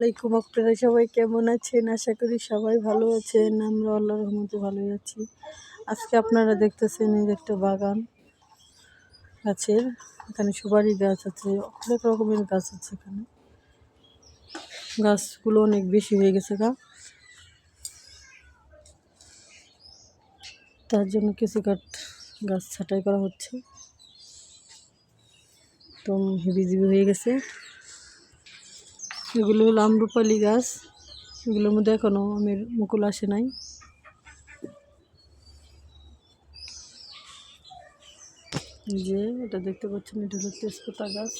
আসসালামাইকুম আপনারা সবাই কেমন আছেন? আশা করি সবাই ভালো আছেন। আমরা আল্লাহর রহমতে ভালোই আছি। আজকে আপনারা দেখতেছেন এই একটা বাগান গাছের। এখানে সুপারি গাছ আছে, অনেক রকমের গাছ আছে এখানে। গাছগুলো অনেক বেশি হয়ে গেছে গা। তার জন্য কিছু কাঠ গাছ ছাঁটাই করা হচ্ছে। তো হেবি জিবি হয়ে গেছে। এগুলো হলো আমরুপালি গাছ। এগুলোর মধ্যে এখনও আমের মুকুল আসে নাই। যে এটা দেখতে পাচ্ছেন, এটা হলো তেজপাতা গাছ।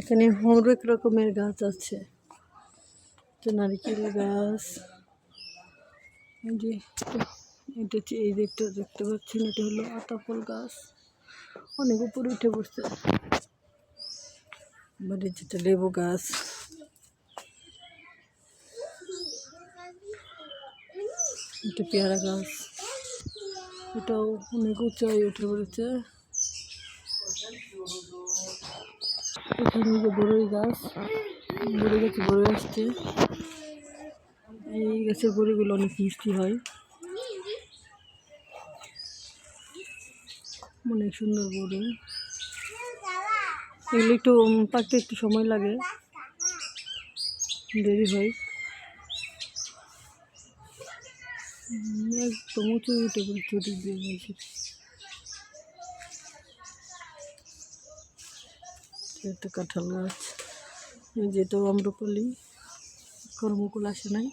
এখানে হরেক রকমের গাছ আছে। এটা নারিকেল গাছ। এই যে এটা এই দেখতে দেখতে পাচ্ছেন, এটা হলো আতাফল গাছ। অনেক উপরে উঠে পড়ছে। বাড়ির যেটা লেবু গাছ। এটা পেয়ারা গাছ। এটাও অনেক উঁচাই উঠে পড়েছে। এখানে যে বড়ই গাছ। বড়ই গাছে বড়ই আসছে। এই গাছের বড়িগুলো অনেক মিষ্টি হয়। অনেক সুন্দর বড়ি এগুলো একটু পাকতে একটু সময় লাগে। দেরি হয়। একদম উঁচু উঠে দিয়ে বলছি একটা কাঁঠাল গাছ। যেটাও আম্রপল্লি কর্মকুল আসে নাই।